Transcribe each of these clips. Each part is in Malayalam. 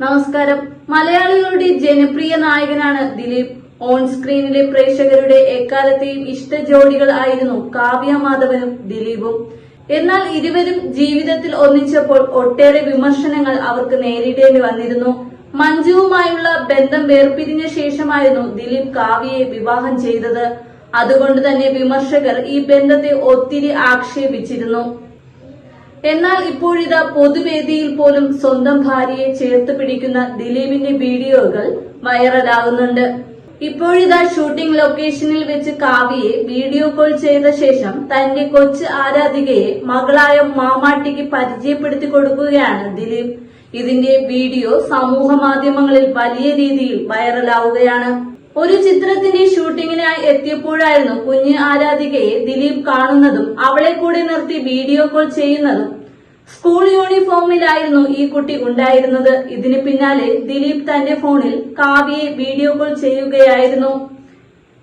നമസ്കാരം. മലയാളികളുടെ ജനപ്രിയ നായകനാണ് ദിലീപ്. ഓൺ സ്ക്രീനിലെ പ്രേക്ഷകരുടെ എക്കാലത്തെയും ഇഷ്ട ജോഡികൾ ആയിരുന്നു കാവ്യ മാധവനും ദിലീപും. എന്നാൽ ഇരുവരും ജീവിതത്തിൽ ഒന്നിച്ചപ്പോൾ ഒട്ടേറെ വിമർശനങ്ങൾ അവർക്ക് നേരിടേണ്ടി വന്നിരുന്നു. മഞ്ജുവുമായുള്ള ബന്ധം വേർപിരിഞ്ഞ ശേഷമായിരുന്നു ദിലീപ് കാവ്യയെ വിവാഹം ചെയ്തത്. അതുകൊണ്ട് തന്നെ വിമർശകർ ഈ ബന്ധത്തെ ഒത്തിരി ആക്ഷേപിച്ചിരുന്നു. എന്നാൽ ഇപ്പോഴിതാ പൊതുവേദിയിൽ പോലും സ്വന്തം ഭാര്യയെ ചേർത്ത് പിടിക്കുന്ന ദിലീപിന്റെ വീഡിയോകൾ വൈറലാകുന്നുണ്ട്. ഇപ്പോഴിതാ ഷൂട്ടിംഗ് ലൊക്കേഷനിൽ വെച്ച് കാവ്യയെ വീഡിയോ കോൾ ചെയ്ത ശേഷം തന്റെ കൊച്ചു ആരാധികയെ മകളായ മാമാട്ടിക്ക് പരിചയപ്പെടുത്തി കൊടുക്കുകയാണ് ദിലീപ്. ഇതിന്റെ വീഡിയോ സമൂഹ മാധ്യമങ്ങളിൽ വലിയ രീതിയിൽ വൈറലാവുകയാണ്. ഒരു ചിത്രത്തിന്റെ ഷൂട്ടിങ്ങിനായി എത്തിയപ്പോഴായിരുന്നു കുഞ്ഞ് ആരാധികയെ ദിലീപ് കാണുന്നതും അവളെ കൂടെ നിർത്തി വീഡിയോ കോൾ ചെയ്യുന്നതും. സ്കൂൾ യൂണിഫോമിലായിരുന്നു ഈ കുട്ടി ഉണ്ടായിരുന്നത്. ഇതിന് പിന്നാലെ ദിലീപ് തന്റെ ഫോണിൽ കാവ്യയെ വീഡിയോ കോൾ ചെയ്യുകയായിരുന്നു.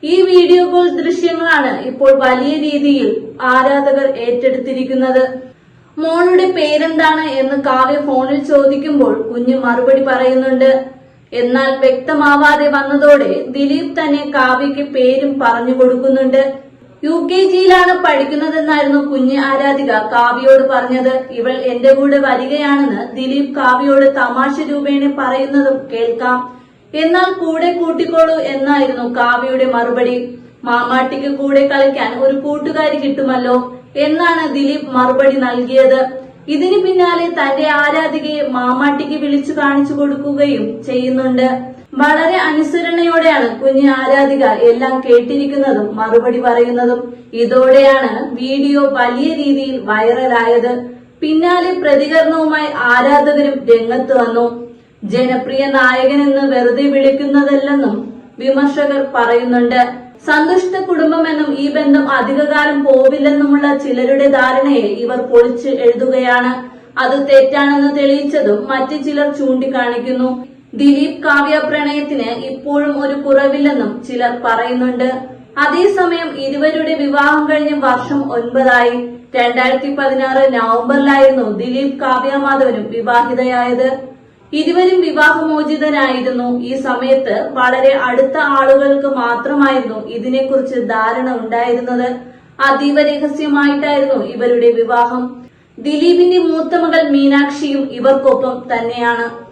ഈ വീഡിയോ കോൾ ദൃശ്യങ്ങളാണ് ഇപ്പോൾ വലിയ രീതിയിൽ ആരാധകർ ഏറ്റെടുത്തിരിക്കുന്നത്. മോളുടെ പേരെന്താണ് എന്ന് കാവ്യ ഫോണിൽ ചോദിക്കുമ്പോൾ കുഞ്ഞ് മറുപടി പറയുന്നുണ്ട്. എന്നാൽ വ്യക്തമാവാതെ വന്നതോടെ ദിലീപ് തന്നെ കാവ്യയ്ക്ക് പേരും പറഞ്ഞു കൊടുക്കുന്നുണ്ട്. യു കെ ജിയിലാണ് പഠിക്കുന്നതെന്നായിരുന്നു കുഞ്ഞ് ആരാധിക കാവ്യയോട് പറഞ്ഞത്. ഇവൾ എന്റെ കൂടെ വരികയാണെന്ന് ദിലീപ് കാവ്യയോട് തമാശ രൂപേണ പറയുന്നതും കേൾക്കാം. എന്നാൽ കൂടെ കൂട്ടിക്കോളൂ എന്നായിരുന്നു കാവ്യയുടെ മറുപടി. മാമാട്ടിക്ക് കൂടെ കളിക്കാൻ ഒരു കൂട്ടുകാരി കിട്ടുമല്ലോ എന്നാണ് ദിലീപ് മറുപടി നൽകിയത്. ഇതിന് പിന്നാലെ തന്റെ ആരാധികയെ മാമാട്ടിക്ക് വിളിച്ചു കാണിച്ചു കൊടുക്കുകയും ചെയ്യുന്നുണ്ട്. വളരെ അനുസരണയോടെയാണ് കുഞ്ഞ് ആരാധിക എല്ലാം കേട്ടിരിക്കുന്നതും മറുപടി പറയുന്നതും. ഇതോടെയാണ് വീഡിയോ വലിയ രീതിയിൽ വൈറലായത്. പിന്നാലെ പ്രതികരണവുമായി ആരാധകരും രംഗത്ത് വന്നു. ജനപ്രിയ നായകനെന്ന് വെറുതെ വിളിക്കുന്നതല്ലെന്നും വിമർശകർ പറയുന്നുണ്ട്. സന്തുഷ്ട കുടുംബമെന്നും ബന്ധം അധികകാലം പോവില്ലെന്നുമുള്ള ചിലരുടെ ധാരണയെ ഇവർ പൊളിച്ച് എഴുതുകയാണ്. അത് തെറ്റാണെന്ന് തെളിയിച്ചതും മറ്റു ചിലർ ചൂണ്ടിക്കാണിക്കുന്നു. ദിലീപ് കാവ്യ പ്രണയത്തിന് ഇപ്പോഴും ഒരു കുറവില്ലെന്നും ചിലർ പറയുന്നുണ്ട്. അതേസമയം ഇരുവരുടെ വിവാഹം കഴിഞ്ഞ വർഷം ഒൻപതായി. രണ്ടായിരത്തി പതിനാറ് നവംബറിലായിരുന്നു ദിലീപ് കാവ്യ മാധവനും വിവാഹിതയായത്. ഇരുവരും വിവാഹമോചിതനായിരുന്നു ഈ സമയത്ത് വളരെ അടുത്ത ആളുകൾക്ക് മാത്രമായിരുന്നു ഇതിനെക്കുറിച്ച് ധാരണ ഉണ്ടായിരുന്നത്. അതീവ രഹസ്യമായിട്ടായിരുന്നു ഇവരുടെ വിവാഹം. ദിലീപിന്റെ മൂത്ത മകൾ മീനാക്ഷിയും ഇവർക്കൊപ്പം തന്നെയാണ്.